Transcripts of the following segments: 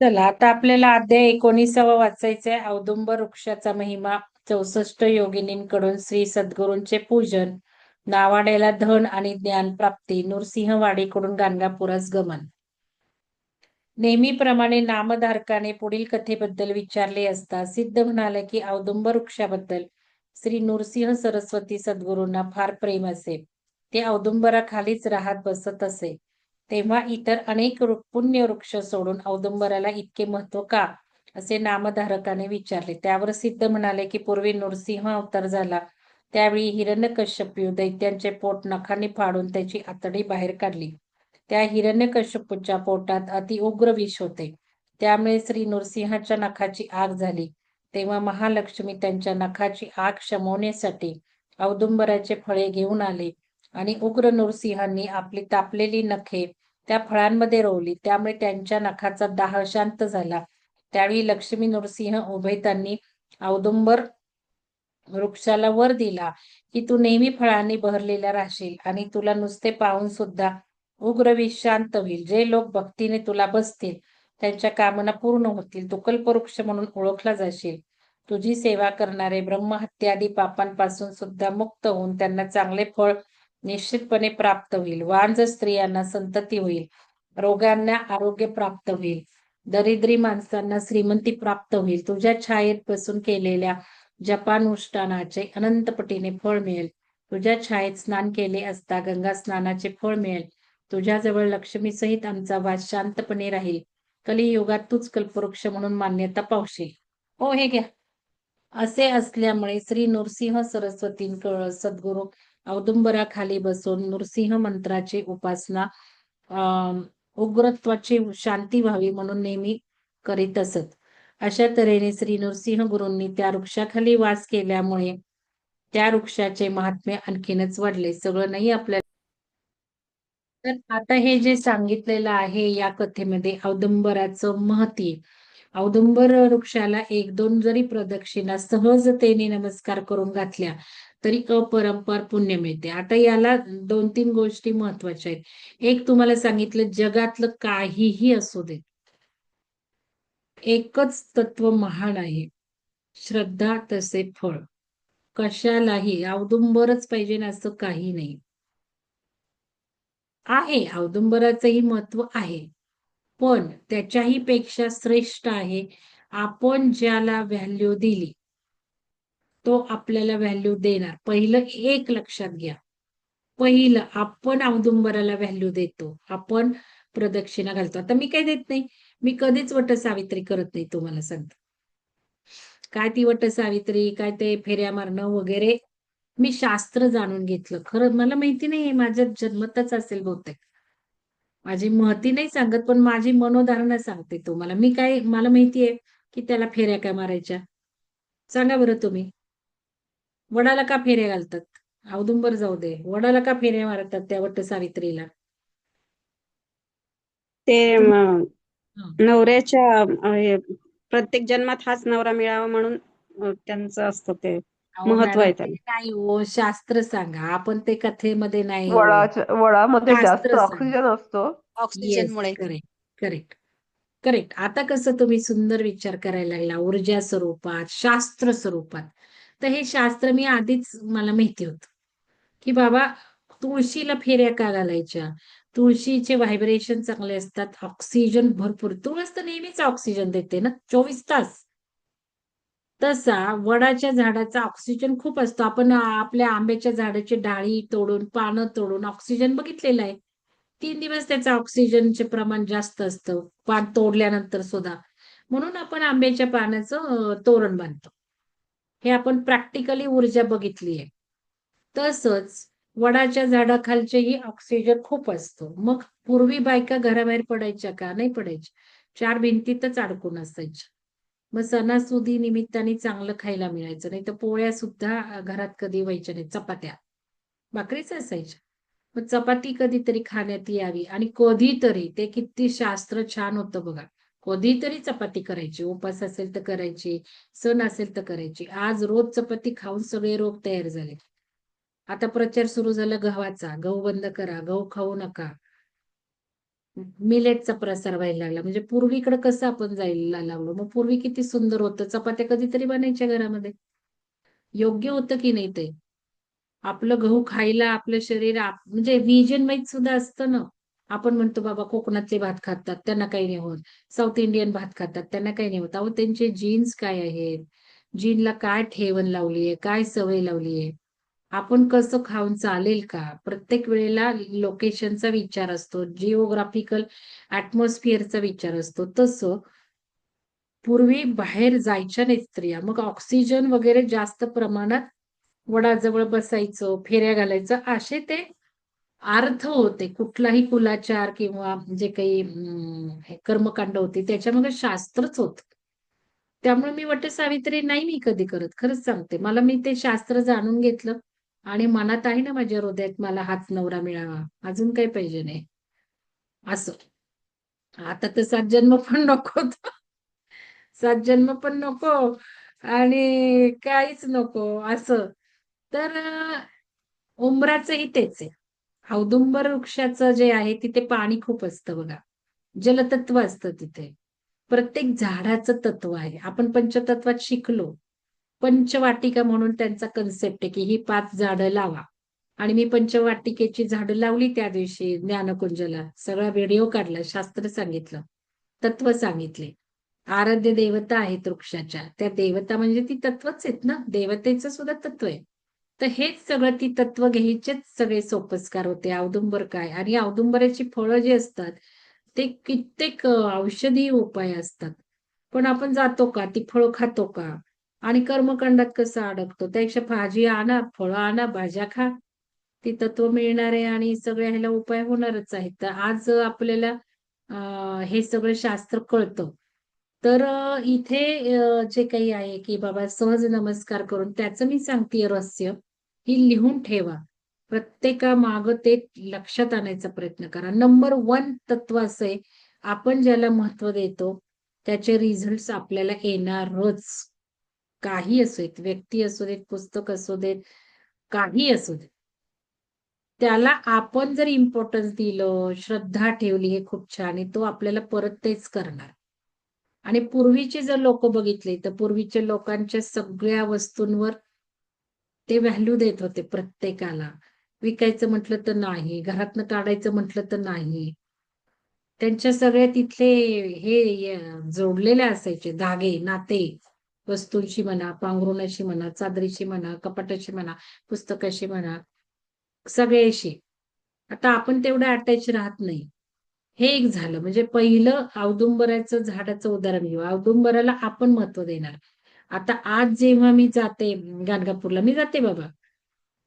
चला आता आपल्याला अध्याय एकोणीसावा वाचायचा आहे. औदुंबर वृक्षाचा महिमा चौसष्ट योगिनींकडून श्री सद्गुरूंचे पूजन नावाड्याला धन आणि ज्ञान प्राप्ती नृसिंहवाडीकडून गाणगापुरास गमन. नेहमीप्रमाणे नामधारकाने पुढील कथेबद्दल विचारले असता सिद्ध म्हणाले की औदुंबर वृक्षाबद्दल श्री नृसिंह सरस्वती सद्गुरूंना फार प्रेम असे. ते औदुंबराखालीच राहत बसत असे. तेव्हा इतर अनेक पुण्य वृक्ष सोडून औदुंबराला इतके महत्त्व का? असे नामधारकाने विचारले. त्यावर सिद्ध म्हणाले की पूर्वी नृसिंह अवतार झाला. त्यावेळी हिरण्यकश्यपू दैत्यांचे पोट नखाने फाडून त्याची आतडी बाहेर काढली. त्या हिरण्यकश्यपूच्या पोटात अति उग्र विष होते. त्यामुळे श्री नृसिंहाच्या नखाची आग झाली. तेव्हा महालक्ष्मी त्यांच्या नखाची आग शमवण्यासाठी औदुंबराचे फळे घेऊन आले आणि उग्र नृसिंहांनी आपली तापलेली नखे त्या फळांमध्ये रोवली. त्यामुळे त्यांच्या नखाचा दाह शांत झाला. त्यावेळी लक्ष्मी नृसिंह उभयतांनी औदुंबर वृक्षाला वर दिला की तू नेहमी फळांनी बहरलेला राहशील आणि तुला नुसते पाहून सुद्धा उग्र शांत होईल. जे लोक भक्तीने तुला बसतील त्यांच्या कामना पूर्ण होतील. तू कल्पवृक्ष म्हणून ओळखला जाशील. तुझी सेवा करणारे ब्रह्महत्यादी पापांपासून सुद्धा मुक्त होऊन त्यांना चांगले फळ निश्चितपणे प्राप्त होईल. वांज स्त्रियांना संतती होईल रोगांना आरोग्य प्राप्त होईल दरिद्री माणसांना श्रीमंती प्राप्त होईल तुझ्या छायेत बसून केलेल्या जपानुष्ठानाचे अनंतपटीने फळ मिळेल. तुझ्या छायेत स्नान केले असता गंगा स्नानाचे फळ मिळेल. तुझ्याजवळ लक्ष्मी सहित आमचा वास शांतपणे राहील. कलियुगात तूच कल्पवृक्ष म्हणून मान्यता पावशील. हो हे घ्या. असे असल्यामुळे श्री नृसिंह सरस्वतींकडे सद्गुरू औदुंबराखाली बसून नृसिंह मंत्राची उपासना अं उग्रत्वाची शांती व्हावी म्हणून नेहमी करीत असत. अशा तऱ्हेने श्री नृसिंह गुरूंनी त्या वृक्षाखाली वास केल्यामुळे त्या वृक्षाचे महात्म्य आणखीनच वाढले. सगळं नाही आपल्याला तर आता हे जे सांगितलेलं आहे या कथेमध्ये औदुंबराचं महती औदुंबर वृक्षाला एक दोन जरी प्रदक्षिणा सहजतेने नमस्कार करून घातल्या तरी अपरंपार पुण्य मिळते. आता याला दोन तीन गोष्टी महत्त्वाच्या आहेत. एक तुम्हाला सांगितलं जगातलं काहीही असू दे. एकच तत्व महान आहे. श्रद्धा तसे फळ. कशालाही औदुंबरच पाहिजे ना असं काही नाही. आहे अवदुंबराचंही महत्त्व आहे. पण त्याच्याही पेक्षा श्रेष्ठ आहे आपण ज्याला व्हॅल्यू दिली तो आपल्याला व्हॅल्यू देणार. पहिलं एक लक्षात घ्या. पहिलं आपण औदुंबराला व्हॅल्यू देतो. आपण प्रदक्षिणा घालतो. आता मी काय देत नाही? मी कधीच वट सावित्री करत नाही तुम्हाला सांगतो. काय ती वट सावित्री काय ते फेऱ्या मारणं वगैरे मी शास्त्र जाणून घेतलं. खरं मला माहिती नाही माझ्या जन्मतच असेल बहुतेक. माझी महती नाही सांगत पण माझी मनोधारणा सांगते तुम्हाला. मी काय मला माहितीये की त्याला फेऱ्या काय मारायच्या? सांगा बरं तुम्ही. वडाला का फेऱ्या घालतात? औदुंबर जाऊ दे. वडाला का फेऱ्या मारतात त्या वट सावित्रीला? ते. नवऱ्याच्या प्रत्येक जन्मात हाच नवरा मिळावा म्हणून त्यांचं असतं ते महत्त्व आहे नाही हो शास्त्र सांगा. आपण ते कथेमध्ये नाही हो. वडामध्ये जास्त ऑक्सिजन असतो. ऑक्सिजनमुळे. करेक्ट करेक्ट करेक्ट आता कसं तुम्ही सुंदर विचार करायला लागला. ऊर्जा स्वरूपात शास्त्र स्वरूपात. तर हे शास्त्र मी आधीच मला माहिती होत. की बाबा तुळशीला फेऱ्या का घालायच्या? तुळशीचे व्हायब्रेशन चांगले असतात ऑक्सिजन भरपूर. तुळस तर नेहमीच ऑक्सिजन देते ना चोवीस तास. तसा वडाच्या झाडाचा ऑक्सिजन खूप असतो. आपण आपल्या आंब्याच्या झाडाची डाळी तोडून पानं तोडून ऑक्सिजन बघितलेलं आहे. तीन दिवस त्याचं ऑक्सिजनचे प्रमाण जास्त असतं पान तोडल्यानंतर सुद्धा. म्हणून आपण आंब्याच्या पानाचं तोरण बांधतो. हे आपण प्रॅक्टिकली ऊर्जा बघितली आहे. तसंच वडाच्या झाडाखालचेही ऑक्सिजन खूप असतो. मग पूर्वी बायका घराबाहेर पडायच्या का? नाही पडायच्या. चार भिंतीतच अडकून असायच्या. मग सणासुदी निमित्ताने चांगलं खायला मिळायचं. नाही तर पोळ्या सुद्धा घरात कधी व्हायच्या नाही चपात्या. भाकरीच असायच्या. मग चपाती कधीतरी खाण्यात यावी आणि कधीतरी. ते किती शास्त्र छान होतं बघा. कधीतरी चपाती करायची उपास असेल तर करायची सण असेल तर करायची. आज रोज चपाती खाऊन सगळे रोग तयार झाले. आता प्रचार सुरू झाला गव्हाचा. गहू बंद करा गहू खाऊ नका. मिलेटचा प्रसार व्हायला लागला. म्हणजे पूर्वीकडे कसं आपण जायला लागलो? मग पूर्वी किती सुंदर होतं. चपात्या कधीतरी बनायच्या घरामध्ये. योग्य होतं की नाही ते? आपलं गहू खायला आपलं शरीर आप- म्हणजे विजन माहीत सुद्धा असतं ना. आपण म्हणतो बाबा कोकणातले भात खातात त्यांना काही नाही होत. साऊथ इंडियन भात खातात त्यांना काही नाही होत. अहो त्यांचे जीन्स काय आहेत? जीनला काय ठेवण लावलीये काय सवय लावलीये आपण कसं खाऊन चालेल का? प्रत्येक वेळेला लोकेशनचा विचार असतो जिओग्राफिकल ऍटमॉस्फिअरचा विचार असतो. तसं पूर्वी बाहेर जायच्या नाही स्त्रिया मग ऑक्सिजन वगैरे जास्त प्रमाणात वडाजवळ बसायचं फेऱ्या घालायचं असे ते अर्थ होते कुठलाही कुलाचार किंवा जे काही कर्मकांड होते त्याच्यामध्ये शास्त्रच होत. त्यामुळे मी वट सावित्री नाही मी कधी करत खरंच सांगते. मला मी ते शास्त्र जाणून घेतलं आणि मनात आहे ना माझ्या हृदयात मला हाच नवरा मिळावा. अजून काही पाहिजे नाही. असं. आता तर सात जन्म पण नको सात जन्म पण नको आणि काहीच नको. असं. तर उमराचंही तेच आहे. औदुंबर वृक्षाचं जे आहे तिथे पाणी खूप असतं बघा. जलतत्व असतं तिथे. प्रत्येक झाडाचं तत्व आहे. आपण पंचतत्वात शिकलो. पंचवाटिका म्हणून त्यांचा कन्सेप्ट आहे की ही पाच झाडं लावा. आणि मी पंचवाटिकेची झाडं लावली त्या दिवशी ज्ञानकुंजला. सगळा व्हिडिओ काढला शास्त्र सांगितलं तत्व सांगितले. आराध्य देवता आहेत वृक्षाच्या. त्या देवता म्हणजे ती तत्वच आहेत ना. देवतेचं सुद्धा तत्व आहे. तर हेच सगळं ती तत्व घ्यायचेच सगळे सोपस्कार होते. औदुंबर काय? आणि औदुंबराची फळं जी असतात ते कित्येक औषधी उपाय असतात. पण आपण जातो का? ती फळं खातो का? आणि कर्मकांडात कसं अडकतो? त्यापेक्षा भाजी आणा फळं आणा भाज्या खा. ती तत्व मिळणार आहे आणि सगळ्या ह्याला उपाय होणारच आहेत. तर आज आपल्याला हे सगळं शास्त्र कळतं. तर इथे जे काही आहे की बाबा सहज नमस्कार करून त्याचं मी सांगते रहस्य. ही लिहून ठेवा. प्रत्येका माग ते लक्षात आणायचा प्रयत्न करा. नंबर वन तत्व असं आहे आपण ज्याला महत्त्व देतो त्याचे रिझल्ट आपल्याला येणारच. काही असू देत व्यक्ती असू देत पुस्तक असू देत काही असू देत. त्याला आपण जर इम्पॉर्टन्स दिलं श्रद्धा ठेवली हे खूप छान आहे तो आपल्याला परत तेच करणार. आणि पूर्वीचे जर लोक बघितले तर पूर्वीच्या लोकांच्या सगळ्या वस्तूंवर ते व्हॅल्यू देत होते प्रत्येकाला. विकायचं म्हटलं तर नाही घरातनं काढायचं म्हटलं तर नाही. त्यांच्या सगळ्या तिथले हे जोडलेले असायचे धागे नाते वस्तूंशी म्हणा पांघरुणाशी म्हणा चादरीशी म्हणा कपाटाशी म्हणा पुस्तकाशी म्हणा सगळ्याशी. आता आपण तेवढं अटॅच राहत नाही. हे एक झालं. म्हणजे पहिलं औदुंबराचं झाडाचं उदाहरण घेऊ. औदुंबराला आपण महत्त्व देणार. आता आज जेव्हा मी जाते गाणगापूरला मी जाते बाबा.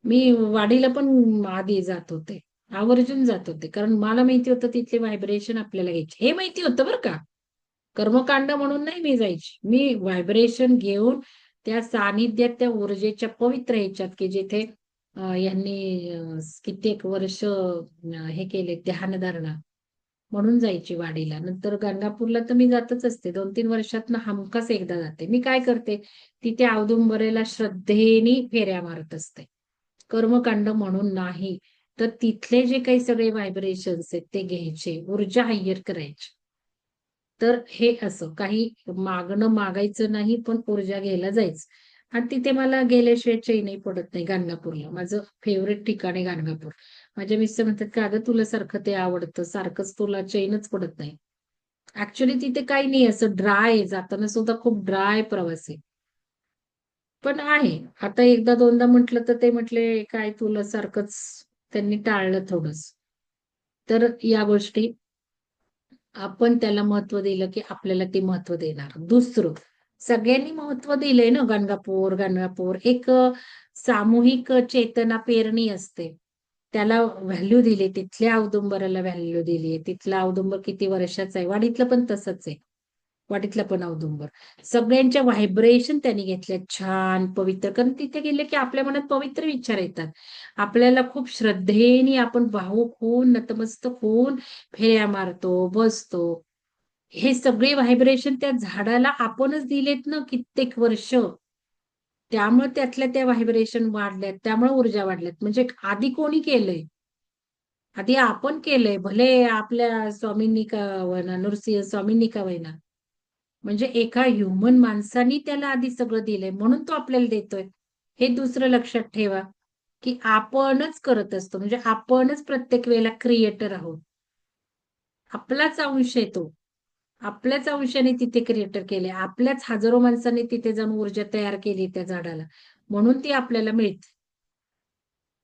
मी वाडीला पण आधी जात होते. आवर्जून जात होते. कारण मला माहिती होतं तिथले व्हायब्रेशन आपल्याला घ्यायचे. हे माहिती होतं बरं का. कर्मकांड म्हणून नाही मी जायची. मी व्हायब्रेशन घेऊन त्या सानिध्यात त्या ऊर्जेच्या पवित्र ह्याच्यात की जिथे यांनी कित्येक वर्ष हे केले ध्यानधारणा. म्हणून जायची वाडीला. नंतर गंगापूरला तर मी जातच असते. दोन तीन वर्षात हमखास एकदा जाते. मी काय करते? तिथे औदुंबरेला श्रद्धेने फेऱ्या मारत असते. कर्मकांड म्हणून नाही तर तिथले जे काही सगळे व्हायब्रेशन्स आहेत ते घ्यायचे. ऊर्जा हायर करायची. तर हे असं. काही मागणं मागायचं नाही पण ऊर्जा घ्यायला जायचं. आणि तिथे मला गेल्याशिवाय चैनही पडत नाही गाणगापूरला. माझं फेवरेट ठिकाण आहे गाणगापूर. माझ्या मिस्टर म्हणतात का अगं तुला सारखं ते आवडतं. सारखंच तुला चैनच पडत नाही. ऍक्च्युली तिथे काही नाही असं ड्राय आहे. जाताना सुद्धा खूप ड्राय प्रवास आहे. पण आहे. आता एकदा दोनदा म्हटलं तर ते म्हटले काय तुला सारखंच त्यांनी टाळलं थोडस. तर या गोष्टी आपण त्याला महत्त्व दिलं की आपल्याला ते महत्त्व देणार. दुसरं सगळ्यांनी महत्त्व दिलंय ना गणगापूर गणगापूर. एक सामूहिक चेतना पेरणी असते. त्याला व्हॅल्यू दिली तिथल्या औदुंबराला व्हॅल्यू दिली. तिथला औदुंबर किती वर्षाचा आहे? वाडीतलं पण तसंच आहे. वाडीतलं पण औदुंबर. सगळ्यांच्या व्हायब्रेशन त्यांनी घेतल्या. छान पवित्र. कारण तिथे गेले की आपल्या मनात पवित्र विचार येतात. आपल्याला खूप श्रद्धेने आपण भावूक होऊन नतमस्तक होऊन फेऱ्या मारतो बसतो. हे सगळे व्हायब्रेशन त्या झाडाला आपणच दिलेत ना कित्येक वर्ष. त्यामुळे त्यातल्या त्या व्हायब्रेशन वाढल्यात त्यामुळे ऊर्जा वाढल्यात. म्हणजे आधी कोणी केलंय? आधी आपण केलंय. भले आपल्या स्वामींनी का नृसिंह स्वामींनी का होईना म्हणजे एका ह्युमन माणसानी त्याला आधी सगळं दिलंय. म्हणून तो आपल्याला देतोय. हे दुसरं लक्षात ठेवा की आपणच करत असतो. म्हणजे आपणच प्रत्येक वेळेला क्रिएटर आहोत. आपलाच अंश आहे तो. आपल्याच अंशाने तिथे क्रिएटर केले आपल्याच हजारो माणसांनी तिथे जाऊन ऊर्जा तयार केली त्या झाडाला. म्हणून ती आपल्याला मिळते.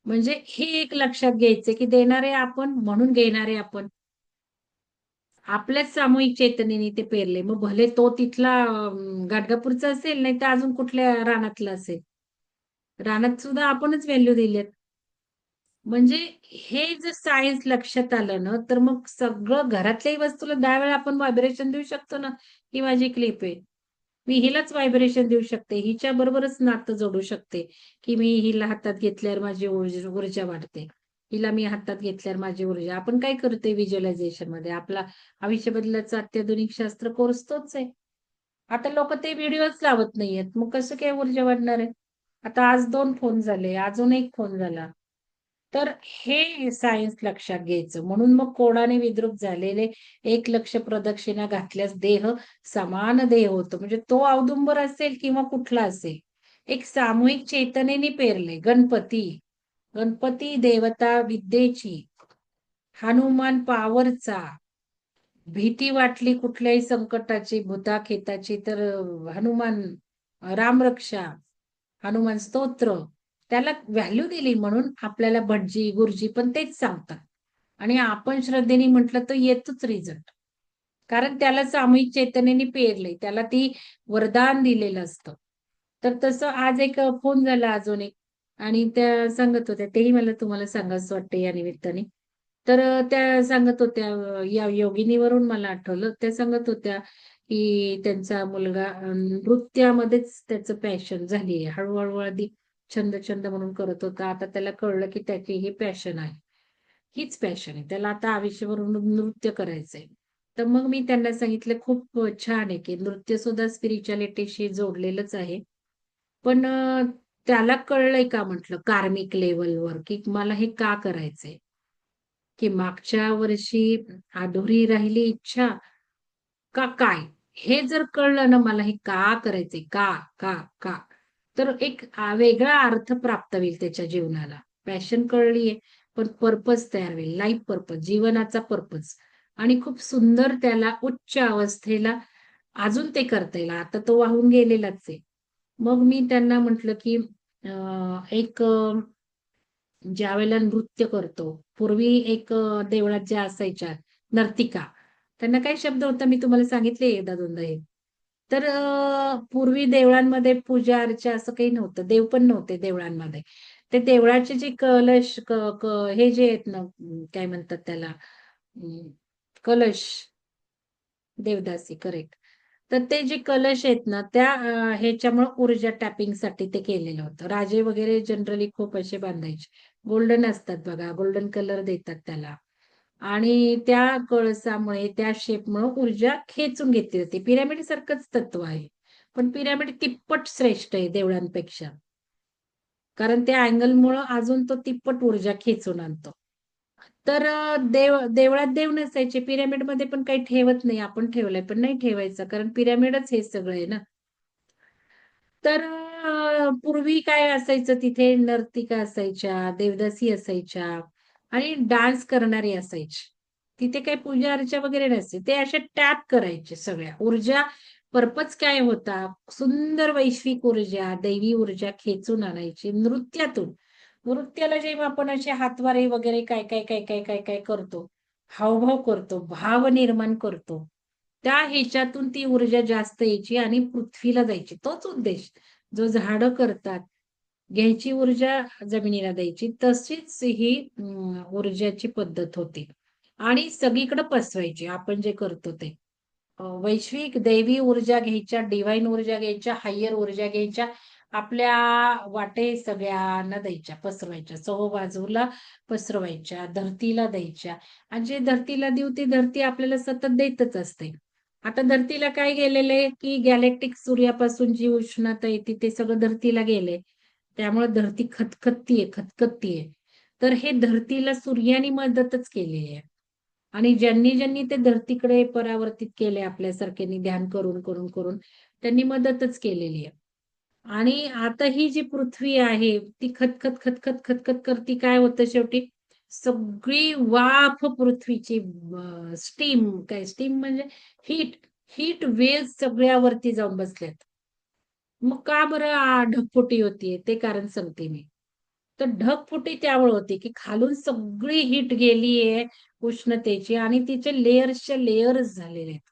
म्हणजे हे एक लक्षात घ्यायचं की देणारे आपण म्हणून घेणारे आपण. आपल्याच सामूहिक चैतन्याने ते पेरले. मग भले तो तिथला गाडगापूरचा असेल नाही तर अजून कुठल्या रानातला असेल. रानात सुद्धा आपणच व्हॅल्यू दिलेत म्हणजे हे जर सायन्स लक्षात आलं ना तर मग सगळं घरातल्याही वस्तूला दहा वेळा आपण व्हायब्रेशन देऊ शकतो ना ही माझी क्लिप आहे. मी हिलाच व्हायब्रेशन देऊ शकते हिच्या बरोबरच नातं जोडू शकते की मी हिला हातात घेतल्यावर माझी ऊर्जा ऊर्जा वाढते. हिला मी हातात घेतल्यावर माझी ऊर्जा. आपण काय करतोय व्हिज्युअलायझेशनमध्ये? आपला आयुष्य बदलाचा अत्याधुनिक शास्त्र कोर्स तोच आहे. आता लोक ते व्हिडिओच लावत नाहीयेत. मग कसं काय ऊर्जा वाढणार आहे? आता आज दोन फोन झाले अजून एक फोन झाला. तर हे सायन्स लक्षात घ्यायचं. म्हणून मग कोणाने विद्रूप झालेले एक लक्ष प्रदक्षिणा घातल्यास देह समान देह होतो. म्हणजे तो औदुंबर असेल किंवा कुठला असेल. एक सामूहिक चेतनेने पेरले. गणपती. गणपती देवता विद्येची. हनुमान पावरचा. भीती वाटली कुठल्याही संकटाची भूताखेताची तर हनुमान रामरक्षा. हनुमान स्तोत्र. त्याला व्हॅल्यू दिली म्हणून आपल्याला भटजी गुरुजी पण तेच सांगतात. आणि आपण श्रद्धेने म्हटलं तर येतोच रिझल्ट कारण त्याला सामूहिक चैतन्याने पेरले त्याला ती वरदान दिलेलं असतं. तर तसं आज एक फोन झाला अजून एक. आणि त्या सांगत होत्या तेही मला तुम्हाला सांगायचं वाटतं या निमित्ताने. तर त्या सांगत होत्या या योगिनीवरून मला आठवलं. त्या सांगत होत्या की त्यांचा मुलगा नृत्यामध्येच त्याचं पॅशन झाली आहे. हळूहळू आधी छंद छंद म्हणून करत होता. आता त्याला कळलं की त्याची ही पॅशन आहे. हीच पॅशन आहे. त्याला आता आयुष्यभर नृत्य करायचंय. तर मग मी त्यांना सांगितलं खूप छान आहे की नृत्य सुद्धा स्पिरिच्युअलिटीशी जोडलेलंच आहे. पण त्याला कळलंय का? म्हटलं कार्मिक लेवलवर की मला हे का करायचंय? की मागच्या वर्षी अधुरी राहिली इच्छा. का काय? हे जर कळलं ना मला हे का करायचंय? का का का? तर एक वेगळा अर्थ प्राप्त होईल त्याच्या जीवनाला. पॅशन कळलीये पण पर्पज तयार होईल. लाईफ पर्पज जीवनाचा पर्पज आणि खूप सुंदर त्याला उच्च अवस्थेला अजून ते करता येईल. आता तो वाहून गेलेलाच आहे. मग मी त्यांना म्हटलं की एक ज्या वेळेला नृत्य करतो पूर्वी एक देवळात ज्या असायच्या नर्तिका त्यांना काही शब्द होता मी तुम्हाला सांगितले एकदा दोनदा हे तर पूर्वी देवळांमध्ये पूजा अर्चा असं काही नव्हतं. देव पण नव्हते देवळांमध्ये. ते देवळाचे जे कलश क- क- हे जे आहेत ना काय म्हणतात त्याला कलश. देवदासी करेक्ट तर ते जे कलश आहेत ना त्या ह्याच्यामुळे ऊर्जा टॅपिंगसाठी ते केलेलं होतं. राजे वगैरे जनरली खूप असे बांधायचे. गोल्डन असतात बघा. गोल्डन कलर देतात त्याला. आणि त्या कळसामुळे त्या शेपमुळे ऊर्जा खेचून घेतली जाते. पिरामिड सारखंच तत्व आहे. पण पिरामिड तिप्पट श्रेष्ठ आहे देवळांपेक्षा. कारण त्या अँगलमुळं अजून तो तिप्पट ऊर्जा खेचून आणतो. तर देव देवळात देव नसायचे. पिरामिडमध्ये पण काही ठेवत नाही. आपण ठेवलंय पण नाही ठेवायचं. कारण पिरामिडच हे सगळं आहे ना. तर पूर्वी काय असायचं तिथे? नर्तिका असायच्या देवदासी असायच्या. आणि डान्स करणारी असायची. तिथे काही पूजा अर्चा वगैरे नसते. ते अशा टॅप करायचे सगळ्या. ऊर्जा पर्पज काय होता? सुंदर वैश्विक ऊर्जा दैवी ऊर्जा खेचून आणायची नृत्यातून. नृत्याला जेव्हा आपण असे हातवारे वगैरे काय काय काय काय काय काय करतो हावभाव करतो भाव निर्माण करतो त्या ह्याच्यातून ती ऊर्जा जास्त यायची आणि पृथ्वीला जायची. तोच उद्देश. जो झाडं करतात घ्यायची ऊर्जा जमिनीला द्यायची. तशीच ही ऊर्जाची पद्धत होती. आणि सगळीकडे पसवायची आपण जे करतो ते. वैश्विक दैवी ऊर्जा घ्यायच्या डिवाईन ऊर्जा घ्यायच्या हायर ऊर्जा घ्यायच्या आपल्या वाटे सगळ्यांना द्यायच्या पसरवायच्या. सहो बाजूला पसरवायच्या धरतीला द्यायच्या. आणि जे धरतीला देऊ ती धरती आपल्याला सतत देतच असते. आता धरतीला काय गेलेले की गॅलेक्टिक सूर्यापासून जी उष्णता येते ते सगळं धरतीला गेले. त्यामुळे धरती खतखततीये खतखततीये. तर हे धरतीला सूर्याने मदतच केली आहे. आणि ज्यांनी ज्यांनी ते धरतीकडे परावर्तित केले आपल्यासारख्यांनी ध्यान करून करून करून त्यांनी मदतच केलेली आहे. आणि आता ही जी पृथ्वी आहे ती खतखत खतखत खतखत करती काय होतं शेवटी? सगळी वाफ पृथ्वीची स्टीम काय स्टीम म्हणजे? हीट हीट वेव्ह सगळ्यावरती जाऊन बसल्यात मग का बरं आ, ढगफुटी होतीये? ते कारण सांगते मी. तर ढगफुटी त्यामुळे होती की खालून सगळी हीट गेलीये उष्णतेची आणि तिचे लेयर्सच्या लेयर्स झालेले आहेत.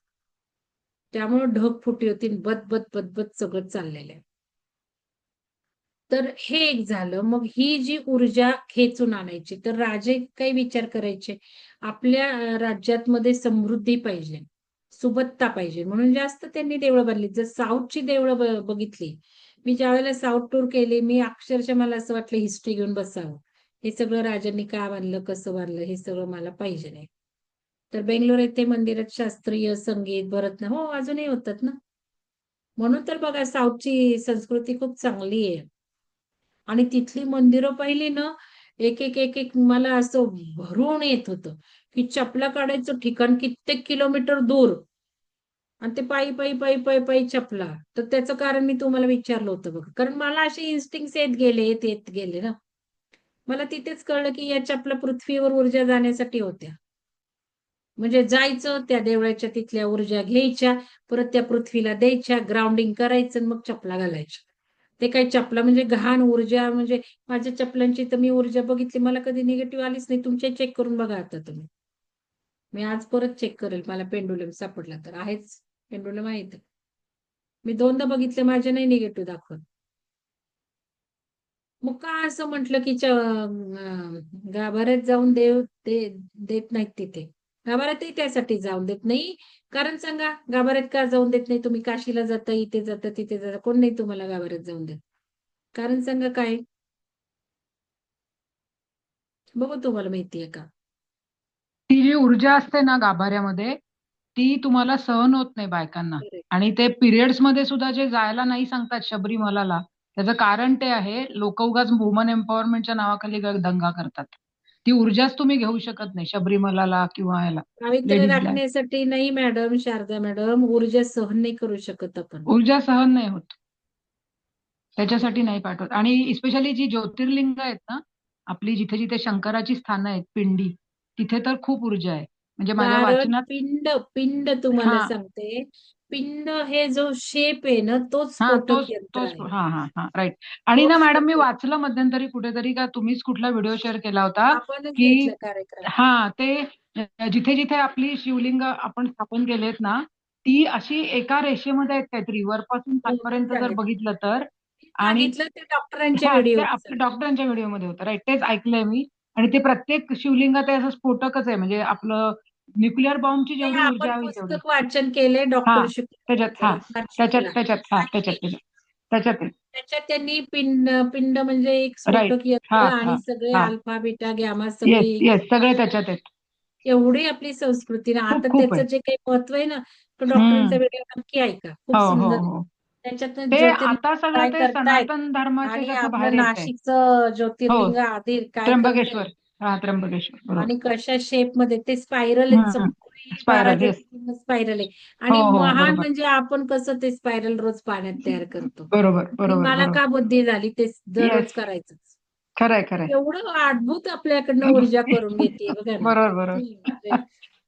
त्यामुळे ढगफुटी होती आणि बद बद बद बद सगळं चाललेलं आहे तर हे एक झालं. मग ही जी ऊर्जा खेचून आणायची तर राजे काही विचार करायचे. आपल्या राज्यात मध्ये समृद्धी पाहिजे. सुबत्ता पाहिजे. म्हणून जास्त त्यांनी देवळं बांधली. जर साऊथची देवळं बघितली मी ज्या वेळेला साऊथ टूर केली मी अक्षरशः मला असं वाटलं हिस्ट्री घेऊन बसावं. हे सगळं राजांनी का बांधलं कसं बांधलं हे सगळं मला पाहिजे नाही. तर बेंगलोर येथे मंदिरात शास्त्रीय संगीत भरत हो अजूनही होतात ना. म्हणून तर बघा साऊथची संस्कृती खूप चांगली आहे. आणि तिथली मंदिरं पाहिली ना एक एक एक एक मला असं भरून येत होतं की चपला काढायचं ठिकाण कित्येक किलोमीटर दूर. आणि ते पायी पायी पायी पायी पायी चपला. तर त्याचं कारण मी तुम्हाला विचारलं होतं बघ. कारण मला असे इन्स्टिंग येत गेले येत येत गेले ना. मला तिथेच कळलं की या चपला पृथ्वीवर ऊर्जा जाण्यासाठी होत्या. म्हणजे जायचं त्या देवळाच्या तिथल्या ऊर्जा घ्यायच्या परत त्या पृथ्वीला द्यायच्या ग्राउंडिंग करायचं आणि मग चपला घालायच्या ते काही चपला म्हणजे घाण ऊर्जा म्हणजे माझ्या चपलांची तर मी ऊर्जा बघितली. मला कधी निगेटिव्ह आलीच नाही. तुमचे चेक करून बघा आता तुम्ही. मी आज परत चेक करेल. मला पेंडुलम सापडला तर. आहेच. पेंडुलम आहे इथं. मी दोनदा बघितले माझे नाही निगेटिव्ह दाखवत. मग का असं म्हटलं की गाभाऱ्यात जाऊन देव ते देत नाहीत तिथे? गाभाऱ्यातही त्यासाठी जाऊन देत नाही. कारण सांगा गाभाऱ्यात का जाऊन देत नाही? तुम्ही काशीला जाता इथे जाता तिथे जाता. कोण नाही तुम्हाला गाभाऱ्यात जाऊन देत? कारण सांगा काय? बघू तुम्हाला माहितीये का? ती जी ऊर्जा असते ना गाभाऱ्यामध्ये ती तुम्हाला सहन होत नाही बायकांना. Correct. आणि ते पिरियड्समध्ये सुद्धा जे जायला नाही सांगतात शबरीमलाला त्याचं कारण ते आहे लोक उगाच वुमन एम्पॉवरमेंटच्या नावाखाली ग- दंगा करतात. ती ऊर्जाच तुम्ही घेऊ शकत नाही शबरीमलाला किंवा याला पावित्र्य Ladies ला. राखण्यासाठी नाही मॅडम शारदा मॅडम ऊर्जा सहन नाही करू शकत आपण. ऊर्जा सहन नाही होत. त्याच्यासाठी नाही पाठवत. आणि इस्पेशली जी ज्योतिर्लिंग आहेत ना आपली जिथे जिथे शंकराची स्थानं आहेत पिंडी तिथे तर खूप ऊर्जा आहे. म्हणजे माझ्या कारण वाचनात पिंड पिंड तुम्हाला हा. सांगते पिंड हे जो शेप आहे ना तोच हा स्फोटक तोच यंत्र तोच आहे हा हा हा राईट आणि ना तोच मॅडम मी स्फोटक. वाचलं मध्यंतरी कुठेतरी का तुम्हीच कुठला व्हिडिओ शेअर केला होता आपणच की- घेतलं हा ते अ, जिथे जिथे आपली शिवलिंग आपण स्थापन केलेत ना ती अशी एका रेषेमध्ये आहेत काहीतरी वरपासून खालपर्यंत जर. बघितलं तर आणि सांगितलं ते डॉक्टरांच्या हा, ते व्हिडिओ आपल्या डॉक्टरांच्या व्हिडिओमध्ये होतं राईट तेच ऐकलंय मी आणि ते प्रत्येक शिवलिंगात आहे असं स्फोटकच आहे म्हणजे आपलं न्यूक्लिअर बॉम्बची जेवढी ऊर्जा हवी तेवढी पुस्तक वाचन केलंय डॉक्टर त्याच्यात हा त्याच्यात त्याच्यात हा त्याच्यात त्याच्यात त्याच्यात आहे. त्याच्यात त्यांनी पिंड पिंड म्हणजे एक. स्फोटक यंत्र हा, आणि सगळे हा. अल्फा बीटा गॅमा येस सगळी येस सगळे त्याच्यात आहेत एवढी आपली संस्कृती ना खूप- आता खूप त्याचं आहे. जे काही महत्त्व आहे ना तो डॉक्टरांचा. व्हिडिओ नक्की ऐका खूप हो हो सुंदर हो त्याच्यात ते ज्योतिर्लिंग आता काय सगळं ते करतायत सनातन धर्माचे आणि कसं आपलं बाहेर येत आहे नाशिकचं ज्योतिर्लिंग आधीर काय त्र्यंबकेश्वर. हा त्र्यंबकेश्वर बरोबर. आणि कशा शेपमध्ये? ते स्पायरल आहेत हम्म. yes. स्पायरल आहे. आणि हो, हो, महान बरोबर. म्हणजे आपण कसं ते स्पायरल रोज पाण्यात तयार करतो? बरोबर बरोबर मला बरोबर. का बुद्धी झाली? ते दररोज Yes. करायचं खरंय खरंय. एवढं अद्भुत आपल्याकडनं ऊर्जा करून घेते बघा ना. बरोबर बरोबर. म्हणजे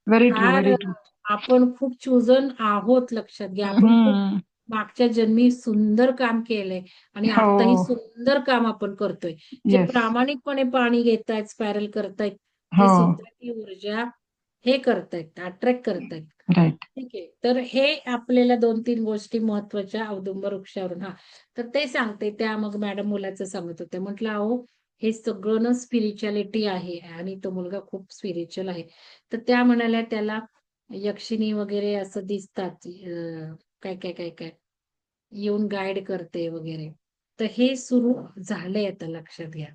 व्हेरी ट्रू फार व्हेरी ट्रू आपण खूप चुजन आहोत लक्षात घ्या. आपण खूप मागच्या जन्मी सुंदर काम केलंय आणि हो. आताही सुंदर काम आपण करतोय. जे येस प्रामाणिकपणे पाणी घेतायत स्पायरल करतायत ते हो. सुद्धा ती ऊर्जा हे करतायत अट्रॅक्ट करतायत. राईट ठीक आहे. तर हे आपल्याला दोन तीन गोष्टी महत्त्वाच्या औदुंबर वृक्षावरून. हा. तर ते सांगते. त्या मग मॅडम मुलाचं सांगत होते म्हटलं अहो हे सगळं ना स्पिरिच्युअलिटी आहे आणि तो मुलगा खूप स्पिरिच्युअल आहे. तर त्या म्हणाल्या त्याला यक्षिणी वगैरे असं दिसतात अं, काय काय काय काय? येऊन गाईड करते वगैरे. तर हे सुरू झालंय आता लक्षात घ्या.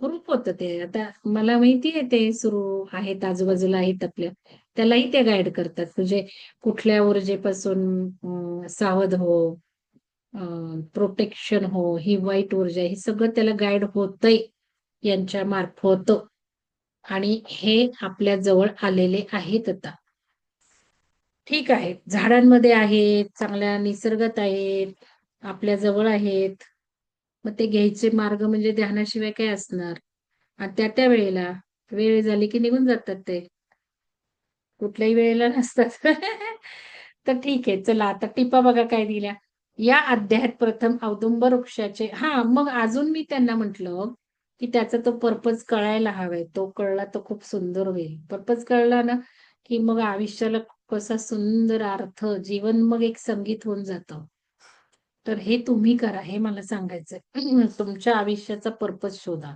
ग्रुप होत ते. आता मला माहिती आहे ते सुरू आहेत आजूबाजूला आहेत आपल्या. त्यालाही ते गाईड करतात. म्हणजे कुठल्या ऊर्जेपासून सावध हो प्रोटेक्शन हो ही वाईट ऊर्जा हे सगळं त्याला गाईड होतंय यांच्या मार्फत आणि हे आपल्या जवळ आलेले आहेत आता. ठीक आहे. झाडांमध्ये आहेत चांगल्या निसर्गात आहेत आपल्या जवळ आहेत. मग ते घ्यायचे मार्ग म्हणजे ध्यानाशिवाय काय असणार? आणि त्या त्या वेळेला वेळ झाली की निघून जातात ते. कुठल्याही वेळेला नसतात. तर ठीक आहे. चला आता टिपा बघा काय दिल्या. या अध्यायात प्रथम औदुंबर वृक्षाचे हा मग अजून मी त्यांना म्हंटल की त्याचा तो पर्पज कळायला हवाय. तो कळला तो खूप सुंदर होईल. पर्पज कळला ना की मग आयुष्याला कसा सुंदर अर्थ जीवन मग एक संगीत होऊन जातं. तर हे तुम्ही करा हे मला सांगायचंय. तुमच्या आयुष्याचा पर्पज शोधा.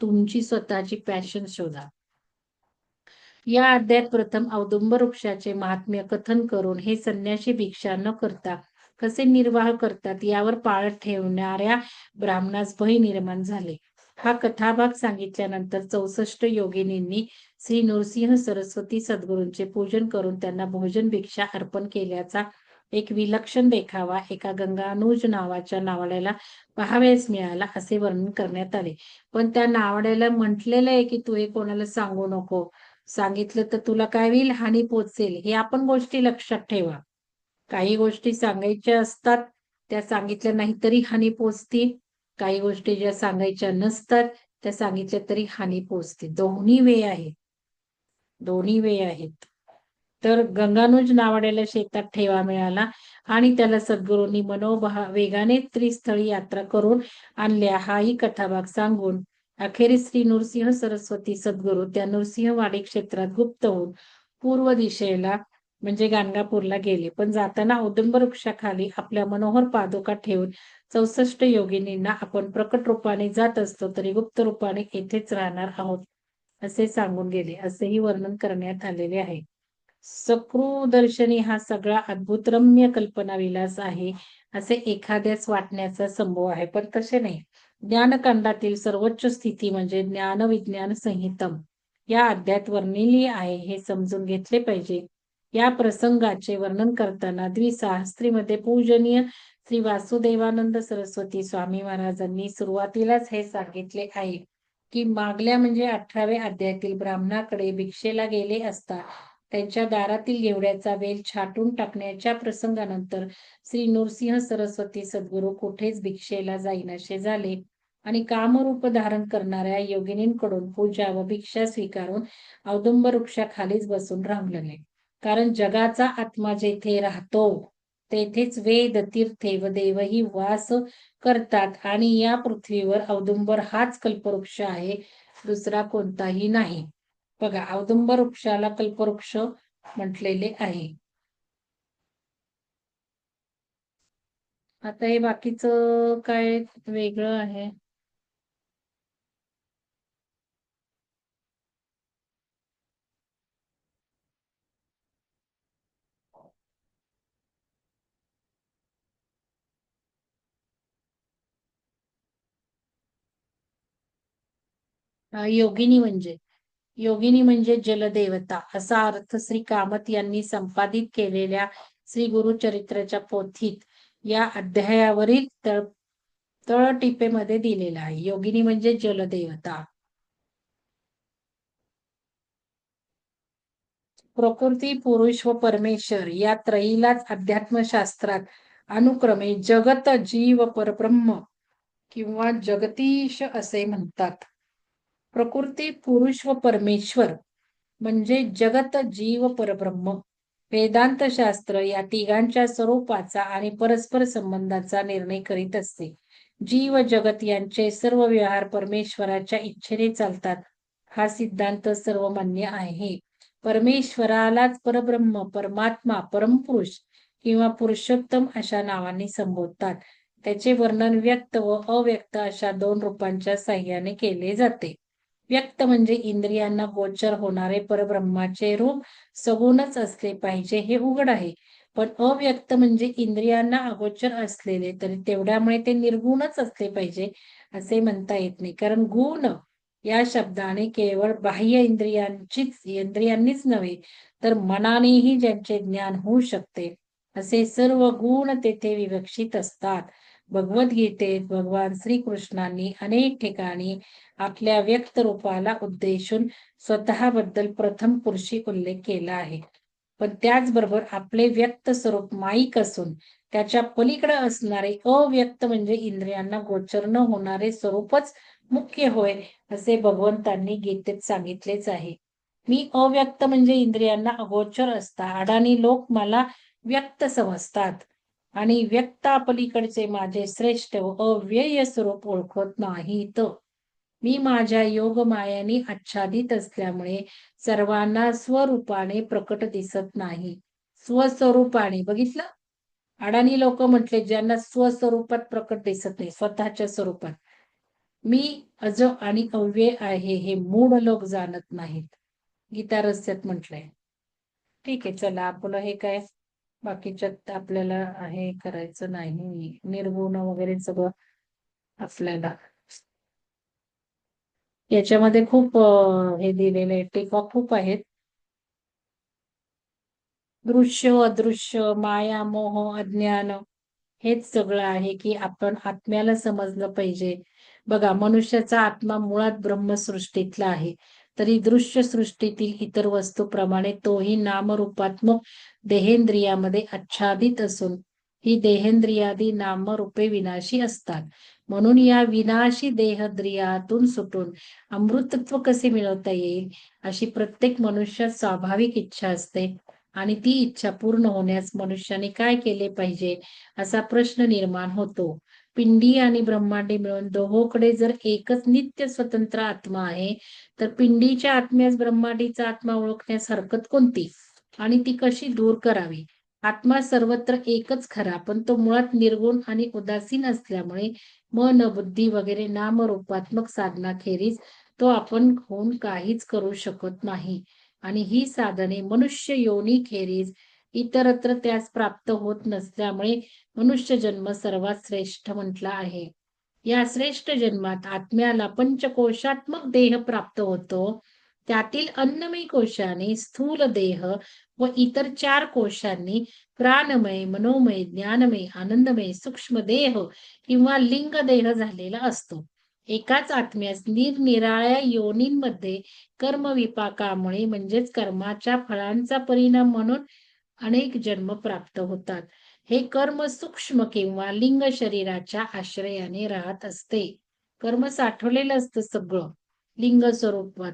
तुमची स्वतःची पॅशन शोधा. या अध्यायात प्रथम औदुंबर वृक्षाचे महात्म्य कथन करून हे संन्याशी भिक्षा न करता कसे निर्वाह करतात यावर पाळत ठेवणाऱ्या ब्राह्मणास भय निर्माण झाले. हा कथाभाग सांगितल्यानंतर चौसष्ट योगिनींनी श्री नृसिंह सरस्वती सद्गुरूंचे पूजन करून त्यांना भोजन भिक्षा अर्पण केल्याचा एक विलक्षण देखावा एका गंगानुज नावाच्या नावाड्याला पहावेस मिळाला असे वर्णन करण्यात आले. पण त्या नावाड्याला म्हटलेलं आहे की तू हे कोणाला सांगू नको? सांगितलं तर तुला काय होईल? हानी पोचेल. हे आपण गोष्टी लक्षात ठेवा. काही गोष्टी सांगायच्या असतात त्या सांगितल्या नाही तरी हानी पोचतील. काही गोष्टी ज्या सांगायच्या नसतात त्या सांगितल्या तरी हानी पोचते दोन्ही वे आहेत. दोन्ही वे आहेत. तर गंगानुज नावाड्याला शेतात ठेवा मिळाला आणि त्याला सद्गुरूंनी मनोभा वेगाने त्रिस्थळी यात्रा करून आणल्या. हाही कथाभाग सांगून अखेरीस श्री नृसिंह सरस्वती सद्गुरू त्या नृसिंहवाडी क्षेत्रात गुप्त होऊन पूर्व दिशेला म्हणजे गाणगापूरला गेले. पण जाताना औदुंबर वृक्षाखाली आपल्या मनोहर पादुका ठेवून चौसष्ट योगिनींना आपण प्रकट रूपाने जात असतो तरी गुप्त रूपाने येथेच राहणार आहोत असे सांगून गेले. असेही वर्णन करण्यात आलेले आहे. दर्शनी हा सगळा अद्भुत रम्य कल्पना विलास आहे असे एखाद्याच वाटण्याचा संभव आहे पण तसे नाही. ज्ञानकांडातील सर्वोच्च स्थिती म्हणजे ज्ञान विज्ञान संहितम. या अध्यात वर्णिली आहे हे समजून घेतले पाहिजे. या प्रसंगाचे वर्णन करताना द्विसहस्त्रीमध्ये पूजनीय श्री वासुदेवानंद सरस्वती स्वामी महाराजांनी सुरुवातीलाच हे सांगितले आहे की मागल्या म्हणजे अठराव्या अध्यायातील ब्राह्मणाकडे भिक्षेला गेले असता त्यांच्या दारातील येवड्याचा वेल छाटून टाकण्याच्या प्रसंगानंतर श्री नृसिंह सरस्वती सद्गुरू कुठेच भिक्षेला जाईनाशे झाले आणि कामरूप धारण करणाऱ्या योगिनींकडून पूजा व भिक्षा स्वीकारून औदुंब वृक्षाखालीच बसून राहलेले कारण जगाचा आत्मा जेथे राहतो तेथेच वेद तीर्थे व देवही वास करतात. आणि या पृथ्वीवर औदुंबर हाच कल्पवृक्ष आहे दुसरा कोणताही नाही. बघा औदुंबर वृक्षाला कल्पवृक्ष म्हटलेले आहे. आता हे बाकीचं काय वेगळं आहे? योगिनी म्हणजे. योगिनी म्हणजे जलदेवता असा अर्थ श्री कामत यांनी संपादित केलेल्या श्री गुरुचरित्राच्या पोथीत या अध्यायावरील तळ तळटीपेमध्ये दिलेला आहे. योगिनी म्हणजे जलदेवता. प्रकृती पुरुष व परमेश्वर या त्रयीलाच अध्यात्मशास्त्रात अनुक्रमे जगत जीव परब्रह्म किंवा जगतीश असे म्हणतात. प्रकृती पुरुष व परमेश्वर म्हणजे जगत जीव परब्रह्म. वेदांत शास्त्र या तिघांच्या स्वरूपाचा आणि परस्पर संबंधाचा निर्णय करीत असते. जीव जगत यांचे सर्व व्यवहार परमेश्वराच्या इच्छेने चालतात हा सिद्धांत सर्वमान्य आहे. परमेश्वरालाच परब्रह्म परमात्मा परमपुरुष किंवा पुरुषोत्तम अशा नावाने संबोधतात. त्याचे वर्णन व्यक्त व अव्यक्त अशा दोन रूपांच्या साह्याने केले जाते. व्यक्त म्हणजे इंद्रियांना गोचर होणारे परब्रह्माचे रूप सगुणच असले पाहिजे हे उघड आहे. पण अव्यक्त म्हणजे इंद्रियांना अगोचर असलेले तरी तेवढ्यामुळे ते निर्गुणच असले पाहिजे असे म्हणता येत नाही. कारण गुण या शब्दाने केवळ बाह्य इंद्रियांचीच इंद्रियांनीच नव्हे तर मनानेही ज्यांचे ज्ञान होऊ शकते असे सर्व गुण तेथे विवक्षित असतात. भगवद्गीतेत भगवान श्रीकृष्णांनी अनेक ठिकाणी आपल्या व्यक्त रूपाला उद्देशून स्वतःबद्दल प्रथम पुरुषी उल्लेख केला आहे. पण त्याचबरोबर आपले व्यक्त स्वरूप माईक असून त्याच्या पलीकडे असणारे अव्यक्त म्हणजे इंद्रियांना गोचर न होणारे स्वरूपच मुख्य होय असे भगवंतांनी गीतेत सांगितलेच आहे. मी अव्यक्त म्हणजे इंद्रियांना अगोचर असता अडाणी लोक मला व्यक्त समजतात. आणि व्यक्तापलीकडचे माझे श्रेष्ठ अव्यय स्वरूप ओळखत नाहीत. मी माझ्या योग मायाने आच्छादित असल्यामुळे सर्वांना स्वरूपाने प्रकट दिसत नाही. स्वस्वरूपाने बघितलं? अडाणी लोक म्हटले ज्यांना स्वस्वरूपात प्रकट दिसत नाही स्वतःच्या स्वरूपात. मी अज आणि अव्यय आहे हे मूळ लोक जाणत नाहीत. गीता रस्त्यात म्हटलंय. ठीक आहे चला आपलं हे काय बाकीच्यात आपल्याला हे करायचं नाही निर्गुण वगैरे सगळं आपल्याला. याच्यामध्ये खूप हे दिलेले आहे टीका खूप आहेत. दृश्य अदृश्य माया मोह अज्ञान हेच सगळं आहे की आपण आत्म्याला समजलं पाहिजे. बघा मनुष्याचा आत्मा मुळात ब्रह्मसृष्टीतला आहे. तरी दृश्य सृष्टीतील इतर वस्तूप्रमाणे तोही नामरूपात्मक देहेंद्रियामध्ये आच्छादित असून ही देहेंद्रियादी नामरूपे विनाशी असतात. म्हणून या विनाशी देहद्रियातून सुटून अमृतत्व कसे मिळवता येईल अशी प्रत्येक मनुष्यात स्वाभाविक इच्छा असते. आणि ती इच्छा पूर्ण होण्यास मनुष्याने काय केले पाहिजे असा प्रश्न निर्माण होतो. पिंडी आणि ब्रह्मांडी मिळून दोहोकडे जर एकच नित्य स्वतंत्र आत्मा आहे तर पिंडीच्या आत्म्यास ब्रह्मांडीचा आत्मा ओळखण्यास हरकत कोणती? आणि ती कशी दूर करावी? आत्मा सर्वत्र एकच खरा पण तो मुळात निर्गुण आणि उदासीन असल्यामुळे मन बुद्धी वगैरे नामरूपात्मक साधनाखेरीज तो आपण होऊन काहीच करू शकत नाही. आणि ही साधने मनुष्य योनी खेरीज इतरत्र त्यास प्राप्त होत नसल्यामुळे मनुष्य जन्म सर्वात श्रेष्ठ म्हटला आहे. या श्रेष्ठ जन्मात आत्म्याला पंचकोशात्मक देह प्राप्त होतो. त्यातील अन्नमय कोशाने स्थूल देह व इतर चार कोशांनी प्राणमय मनोमय ज्ञानमय आनंदमय सूक्ष्म देह किंवा लिंग देह झालेला असतो. एकाच आत्म्यास निरनिराळ्या योनींमध्ये कर्मविपाकामुळे म्हणजेच कर्माच्या फळांचा परिणाम म्हणून अनेक जन्म प्राप्त होतात. हे कर्म सूक्ष्म किंवा लिंग शरीराच्या आश्रयाने राहत असते. कर्म साठवलेलं असतं सगळं. लिंग स्वरूपात.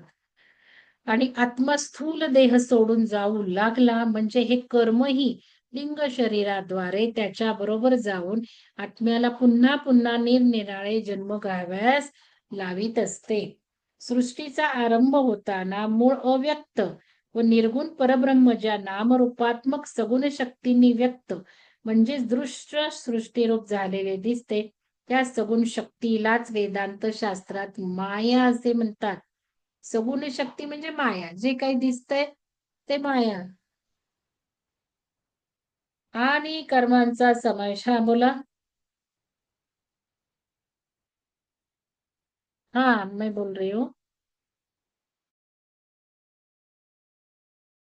आणि आत्मा स्थूल देह सोडून जाऊ लागला म्हणजे हे कर्मही लिंग शरीराद्वारे त्याच्या बरोबर जाऊन आत्म्याला पुन्हा पुन्हा निरनिराळे जन्म घ्याव्यास लावित असते. सृष्टीचा आरंभ होताना मूळ अव्यक्त व निर्गुण परब्रह्म ज्या नामरूपात्मक सगुण शक्तींनी व्यक्त म्हणजेच दृश्य सृष्टीरूप झालेले दिसते त्या सगुण शक्तीलाच वेदांत शास्त्रात माया असे म्हणतात. सगुण शक्ती म्हणजे माया जे काही दिसतंय ते माया. आणि कर्मांचा समावेश हा बोला हाँ मैं बोल रही हूँ.